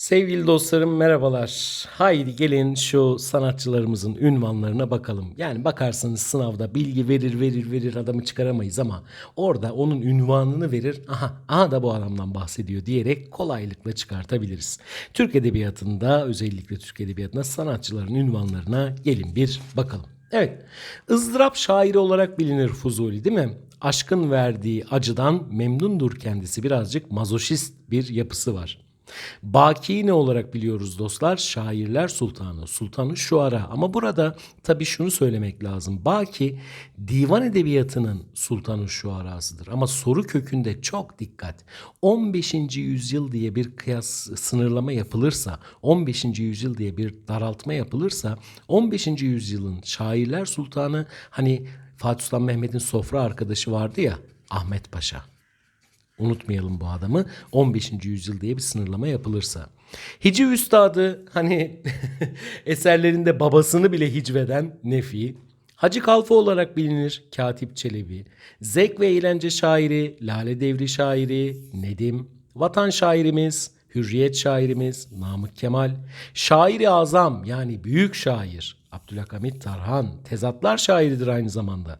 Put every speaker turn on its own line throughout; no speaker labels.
Sevgili dostlarım merhabalar. Haydi gelin şu sanatçılarımızın ünvanlarına bakalım. Yani bakarsanız sınavda bilgi verir verir verir adamı çıkaramayız ama orada onun ünvanını verir. Aha, aha da bu adamdan bahsediyor diyerek kolaylıkla çıkartabiliriz. Türk Edebiyatı'nda özellikle Türk Edebiyatı'nda sanatçıların ünvanlarına gelin bir bakalım. Evet, ızdırap şairi olarak bilinir Fuzuli değil mi? Aşkın verdiği acıdan memnundur kendisi. Birazcık mazoşist bir yapısı var. Baki ne olarak biliyoruz dostlar? Şairler sultanı, sultanı şuara. Ama burada tabii şunu söylemek lazım. Baki divan edebiyatının sultanı şuarasıdır. Ama soru kökünde çok dikkat. 15. yüzyıl diye bir kıyas sınırlama yapılırsa, 15. yüzyıl diye bir daraltma yapılırsa 15. yüzyılın şairler sultanı hani Fatih Sultan Mehmet'in sofra arkadaşı vardı ya Ahmet Paşa. Unutmayalım bu adamı. 15. yüzyıl diye bir sınırlama yapılırsa. Hici Üstadı hani eserlerinde babasını bile hicveden Nefi. Hacı Kalfa olarak bilinir Katip Çelebi. Zevk ve eğlence şairi, Lale Devri şairi, Nedim. Vatan şairimiz, Hürriyet şairimiz Namık Kemal. Şairi azam yani büyük şair Abdülhamit Tarhan. Tezatlar şairidir aynı zamanda.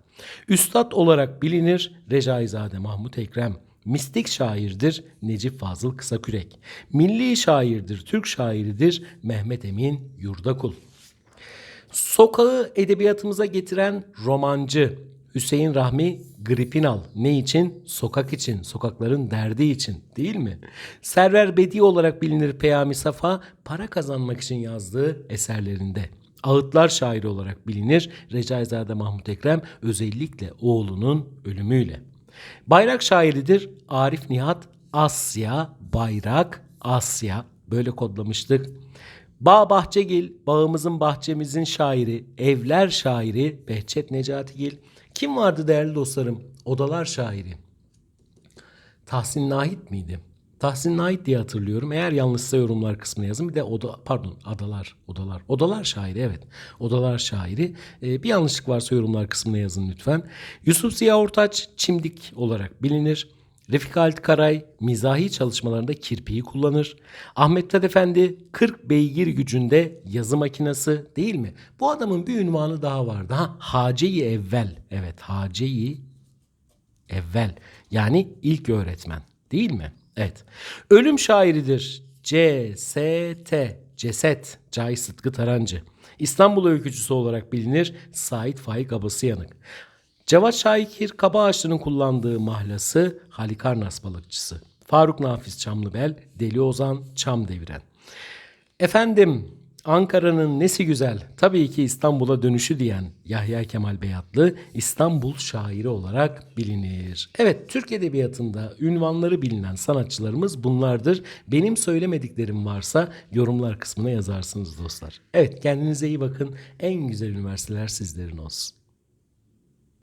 Üstad olarak bilinir Recaizade Mahmut Ekrem. Mistik şairdir Necip Fazıl Kısakürek. Milli şairdir, Türk şairidir Mehmet Emin Yurdakul. Sokağı edebiyatımıza getiren romancı Hüseyin Rahmi Gripinal. Ne için? Sokak için, sokakların derdi için değil mi? Server Bedi olarak bilinir Peyami Safa para kazanmak için yazdığı eserlerinde. Ağıtlar şairi olarak bilinir Recaizade Mahmut Ekrem özellikle oğlunun ölümüyle. Bayrak şairidir Arif Nihat Asya, Bayrak, Asya böyle kodlamıştık. Bağ Bahçegil, bağımızın bahçemizin şairi, evler şairi Behçet Necatigil. Kim vardı değerli dostlarım? Odalar şairi. Tahsin Nahit miydi? Tahsin Nahit diye hatırlıyorum. Eğer yanlışsa yorumlar kısmına yazın. Bir de oda pardon adalar odalar odalar şairi evet. Odalar şairi. Ee, bir yanlışlık varsa yorumlar kısmına yazın lütfen. Yusuf Ziya Ortaç Çimdik olarak bilinir. Refik Halit Karay mizahi çalışmalarında kirpiği kullanır. Ahmet Mithat Efendi 40 beygir gücünde yazı makinesi değil mi? Bu adamın bir ünvanı daha vardı. Ha, Hace-i Evvel. Evet Hace-i evvel yani ilk öğretmen değil mi? Evet. Ölüm şairidir. C-S-T. Ceset. Cahit Sıtkı Tarancı. İstanbul öykücüsü olarak bilinir Sait Faik Abasıyanık. Cevat Şahikir Kaba Ağaçlı'nın kullandığı mahlası Halikarnas balıkçısı. Faruk Nafiz Çamlıbel, Deli Ozan Çam Deviren. Efendim Ankara'nın nesi güzel? Tabii ki İstanbul'a dönüşü diyen Yahya Kemal Beyatlı İstanbul şairi olarak bilinir. Evet Türk Edebiyatı'nda ünvanları bilinen sanatçılarımız bunlardır. Benim söylemediklerim varsa yorumlar kısmına yazarsınız dostlar. Evet kendinize iyi bakın. En güzel üniversiteler sizlerin olsun.